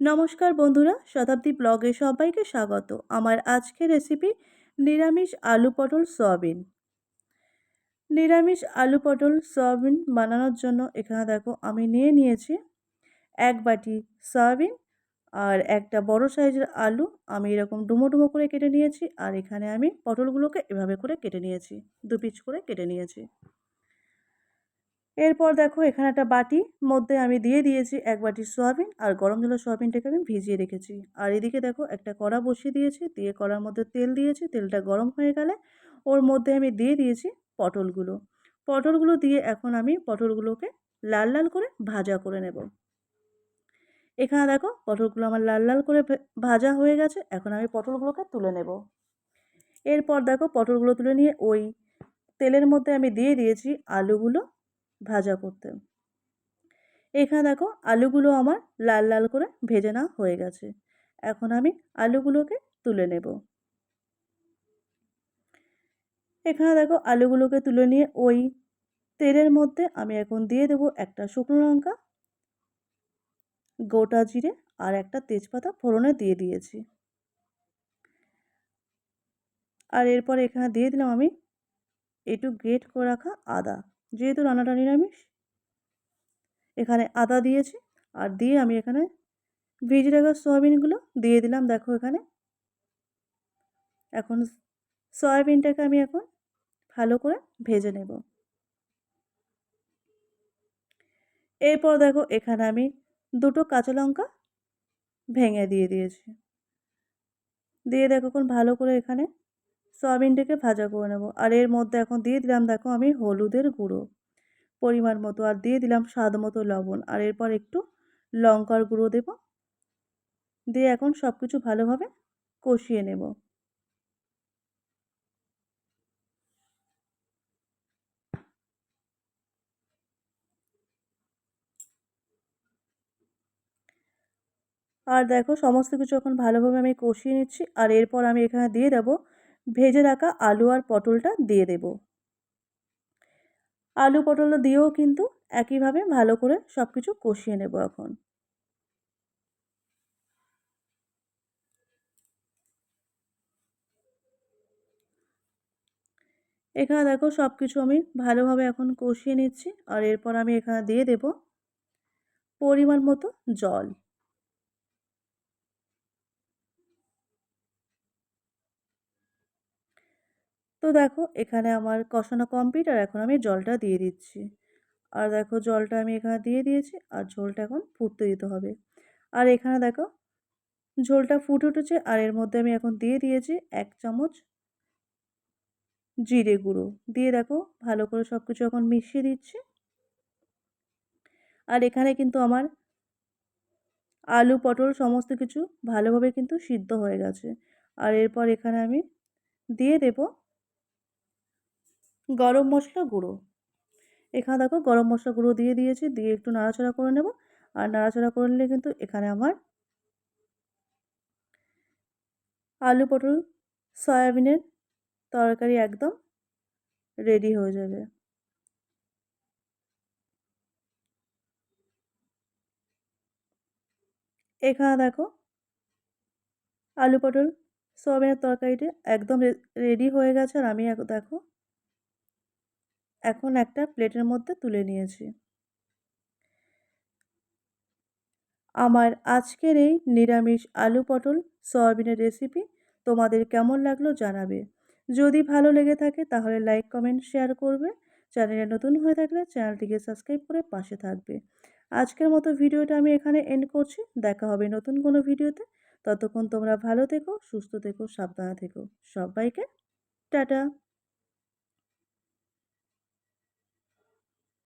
নমস্কার বন্ধুরা, শতাব্দী ব্লগে সবাইকে স্বাগত। আমার আজকের রেসিপি নিরামিষ আলু পটল সয়াবিন। নিরামিষ আলু পটল সয়াবিন বানানোর জন্য এখানে দেখো আমি নিয়ে নিয়েছি এক বাটি সয়াবিন আর একটা বড় সাইজের আলু। আমি এরকম ডুমো ডুমো করে কেটে নিয়েছি আর এখানে আমি পটলগুলোকে এভাবে করে কেটে নিয়েছি, দু পিচ করে কেটে নিয়েছি। এরপর দেখো এখানে একটা বাটি, মধ্যে আমি দিয়ে দিয়েছি এক বাটি সয়াবিন আর গরম জলের সয়াবিনটাকে আমি ভিজিয়ে রেখেছি। আর এদিকে দেখো একটা কড়া বসিয়ে দিয়েছি, দিয়ে কড়ার মধ্যে তেল দিয়েছি, তেলটা গরম হয়ে গেলে ওর মধ্যে আমি দিয়ে দিয়েছি পটলগুলো। পটলগুলো দিয়ে এখন আমি পটলগুলোকে লাল লাল করে ভাজা করে নেব। এখানে দেখো পটলগুলো আমার লাল লাল করে ভাজা হয়ে গেছে, এখন আমি পটলগুলোকে তুলে নেব। এরপর দেখো পটলগুলো তুলে নিয়ে ওই তেলের মধ্যে আমি দিয়ে দিয়েছি আলুগুলো ভাজা করতে। এখানে দেখো আলুগুলো আমার লাল লাল করে ভেজে না হয়ে গেছে। এখন আমি আলুগুলোকে তুলে নেব। এখানে দেখো আলুগুলোকে তুলে নিয়ে ওই তেলের মধ্যে আমি এখন দিয়ে দেব একটা শুকনো লঙ্কা, গোটা জিরে আর একটা তেজপাতা ফোড়নে দিয়ে দিয়েছি। আর এরপর এখানে দিয়ে দিলাম আমি একটু গ্রেট করে রাখা আদা। যেহেতু রান্নাটা নিরামিষ, এখানে আদা দিয়েছি আর দিয়ে আমি এখানে ভেজে রাখা সয়াবিনগুলো দিয়ে দিলাম। দেখো এখানে। এখন সয়াবিনটাকে আমি এখন ভালো করে ভেজে নেব। এরপর দেখো এখানে আমি দুটো কাঁচা লঙ্কা ভেঙে দিয়ে দিয়েছি। দিয়ে দেখো এখন ভালো করে এখানে সয়াবিনটাকে ভাজা করে নেব। আর এর মধ্যে এখন দিয়ে দিলাম, দেখো আমি হলুদের গুঁড়ো পরিমাণ মতো। আর দিয়ে দিলাম স্বাদ মতো লবণ। আর এরপর একটু লঙ্কার গুঁড়ো দেব। দিয়ে এখন সব কিছু ভালোভাবে কষিয়ে নেব। আর দেখো সমস্ত কিছু এখন ভালোভাবে আমি কষিয়ে নিচ্ছি। আর এরপর আমি এখানে দিয়ে দেবো ভেজে রাখা আলু আর পটলটা দিয়ে দেব। আলু পটল দিয়েও কিন্তু একইভাবে ভালো করে সব কিছু কষিয়ে নেব এখন। এখানে দেখো সব কিছু আমি ভালোভাবে এখন কষিয়ে নিচ্ছি আর এরপর আমি এখানে দিয়ে দেব পরিমাণ মতো জল। তো দেখো এখানে আমার কষানো কমপ্লিট আর এখন আমি জলটা দিয়ে দিচ্ছি। আর দেখো জলটা আমি এখানে দিয়ে দিয়েছি আর ঝোলটা এখন ফুটতে দিতে হবে। আর এখানে দেখো ঝোলটা ফুটে উঠেছে আর এর মধ্যে আমি এখন দিয়ে দিয়েছি এক চামচ জিরে গুঁড়ো। দিয়ে দেখো ভালো করে সব কিছু এখন মিশিয়ে দিচ্ছি। আর এখানে কিন্তু আমার আলু, পটল সমস্ত কিছু ভালোভাবে কিন্তু সিদ্ধ হয়ে গেছে। আর এরপর এখানে আমি দিয়ে দেব গরম মশলা গুঁড়ো। এখানে দেখো গরম মশলা গুঁড়ো দিয়ে দিয়েছি, দিয়ে একটু নাড়াচাড়া করে নেব। আর নাড়াচাড়া করে নিলে কিন্তু এখানে আমার আলু পটল, সয়াবিনের তরকারি একদম রেডি হয়ে যাবে। এখানে দেখো আলু পটল, সয়াবিনের তরকারিটা একদম রেডি হয়ে গেছে। আর আমি দেখো এখন একটা প্লেটের মধ্যে তুলে নিয়েছি। আমার আজকের এই নিরামিষ আলু পটল সয়াবিনের রেসিপি তোমাদের কেমন লাগল জানাবে। যদি ভালো লেগে থাকে তাহলে লাইক কমেন্ট শেয়ার করবে। চ্যানেলে নতুন হয়ে থাকলে চ্যানেলটিকে সাবস্ক্রাইব করে পাশে থাকবে। আজকের মতো ভিডিওটা আমি এখানে এন্ড করছি। দেখা হবে নতুন কোনো ভিডিওতে। ততক্ষণ তোমরা ভালো থেকো, সুস্থ থেকো, সাবধানে থেকো। সবাইকে টাটা।